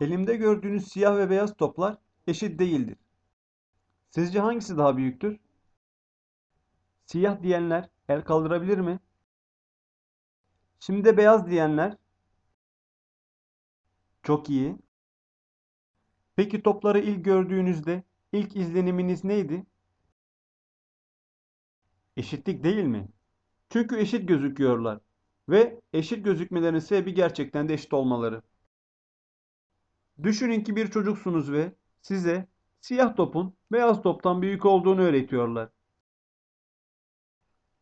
Elimde gördüğünüz siyah ve beyaz toplar eşit değildir. Sizce hangisi daha büyüktür? Siyah diyenler el kaldırabilir mi? Şimdi beyaz diyenler. Çok iyi. Peki topları ilk gördüğünüzde ilk izleniminiz neydi? Eşitlik değil mi? Çünkü eşit gözüküyorlar ve eşit gözükmelerinin sebebi gerçekten de eşit olmaları. Düşünün ki bir çocuksunuz ve size siyah topun beyaz toptan büyük olduğunu öğretiyorlar.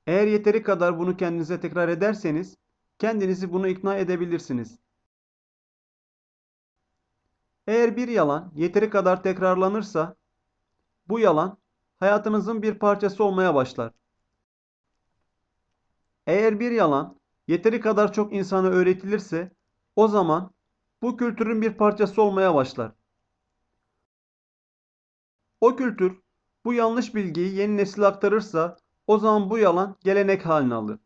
Eğer yeteri kadar bunu kendinize tekrar ederseniz kendinizi bunu ikna edebilirsiniz. Eğer bir yalan yeteri kadar tekrarlanırsa bu yalan hayatınızın bir parçası olmaya başlar. Eğer bir yalan yeteri kadar çok insana öğretilirse o zaman bu kültürün bir parçası olmaya başlar. O kültür bu yanlış bilgiyi yeni nesile aktarırsa o zaman bu yalan gelenek haline alır.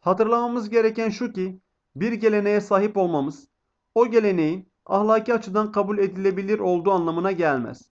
Hatırlamamız gereken şu ki bir geleneğe sahip olmamız o geleneğin ahlaki açıdan kabul edilebilir olduğu anlamına gelmez.